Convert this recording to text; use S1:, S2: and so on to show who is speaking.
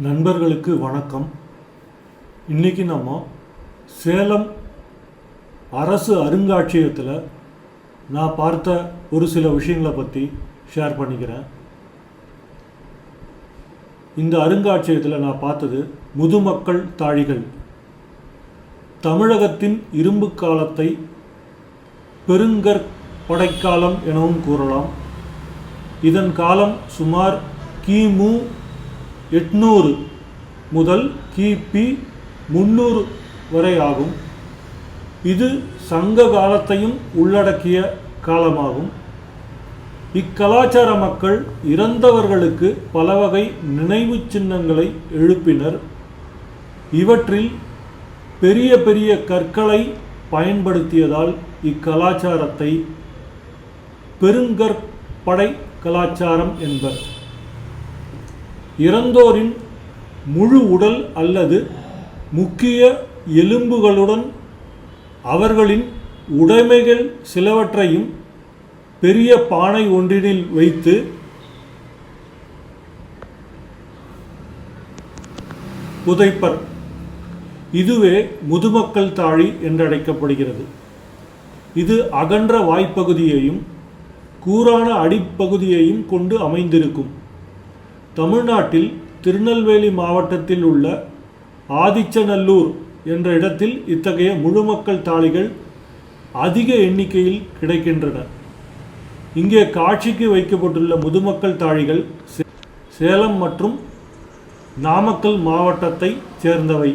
S1: நண்பர்களுக்கு வணக்கம். இன்றைக்கி நம்ம சேலம் அரசு அருங்காட்சியகத்தில் நான் பார்த்த ஒரு சில விஷயங்களை பற்றி ஷேர் பண்ணிக்கிறேன். இந்த அருங்காட்சியகத்தில் நான் பார்த்தது முதுமக்கள் தாழிகள். தமிழகத்தின் இரும்பு காலத்தை பெருங்கற் படைக்காலம் எனவும் கூறலாம். இதன் காலம் சுமார் கிமு எட்நூறு முதல் கிபி முந்நூறு வரை ஆகும். இது சங்க காலத்தையும் உள்ளடக்கிய காலமாகும். இக்கலாச்சார மக்கள் இறந்தவர்களுக்கு பல வகை நினைவுச் சின்னங்களை எழுப்பினர். இவற்றில் பெரிய பெரிய கற்களை பயன்படுத்தியதால் இக்கலாச்சாரத்தை பெருங்கற்படை கலாச்சாரம் என்பர். இறந்தோரின் முழு உடல் அல்லது முக்கிய எலும்புகளுடன் அவர்களின் உடைமைகள் சிலவற்றையும் பெரிய பானை ஒன்றினில் வைத்து புதைப்பர். இதுவே முதுமக்கள் தாழி என்றழைக்கப்படுகிறது. இது அகன்ற வாய்ப்பகுதியையும் கூரான அடிப்பகுதியையும் கொண்டு அமைந்திருக்கும். தமிழ்நாட்டில் திருநெல்வேலி மாவட்டத்தில் உள்ள ஆதிச்சநல்லூர் என்ற இடத்தில் இத்தகைய முழுமக்கள் தாளிகள் அதிக எண்ணிக்கையில் கிடைக்கின்றன. இங்கே காட்சிக்கு வைக்கப்பட்டுள்ள முதுமக்கள் தாழிகள் சேலம் மற்றும் நாமக்கல் மாவட்டத்தைச் சேர்ந்தவை.